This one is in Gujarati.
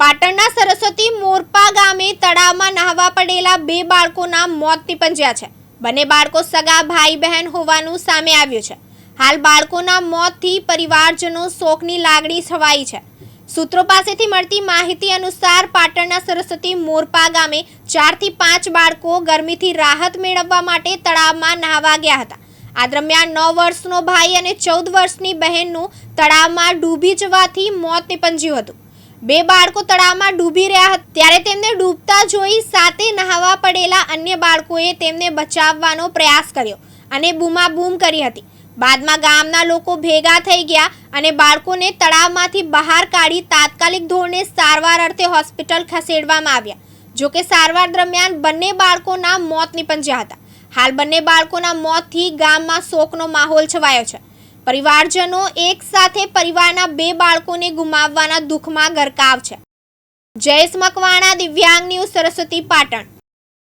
પાટણના સરસ્વતી મોરપા ગામે તળાવમાં નહાવા પડેલા બે બાળકોના મોત નિપજ્યા છે. બંને બાળકો સગા ભાઈ બહેન હોવાનું સામે આવ્યું છે. હાલ બાળકોના મોતથી પરિવારજનો શોકની લાગણી છવાઈ છે. સૂત્રો પાસેથી મળતી માહિતી અનુસાર પાટણના સરસ્વતી મોરપા ગામે ચારથી પાંચ બાળકો ગરમીથી રાહત મેળવવા માટે તળાવમાં નહાવા ગયા હતા. આ દરમિયાન નવ વર્ષનો ભાઈ અને ચૌદ વર્ષની બહેનનું તળાવમાં ડૂબી જવાથી મોત નિપજ્યું હતું. બે બાળકો તળાવમાં ડૂબી રહ્યા હતા. ત્યારે તેમને ડૂબતા જોઈ સાથે નહાવા પડેલા અન્ય બાળકોએ તેમને બચાવવાનો પ્રયાસ કર્યો અને બૂમાબૂમ કરી હતી. બાદમાં ગામના લોકો ભેગા થઈ ગયા અને બાળકોને તળાવમાંથી બહાર કાઢી તાત્કાલિક ધોરણે સારવાર અર્થે હોસ્પિટલ ખસેડવામાં આવ્યા. જોકે સારવાર દરમિયાન બંને બાળકોના મોત નિપજ્યા હતા. હાલ બંને બાળકોના મોતથી ગામમાં શોકનો માહોલ છવાયો છે. પરિવારજનો એક સાથે પરિવારના બે બાળકોને ગુમાવવાના દુઃખમાં ગરકાવ છે. જયેશ મકવાણા, દિવ્યાંગ ન્યૂઝ, સરસ્વતી પાટણ.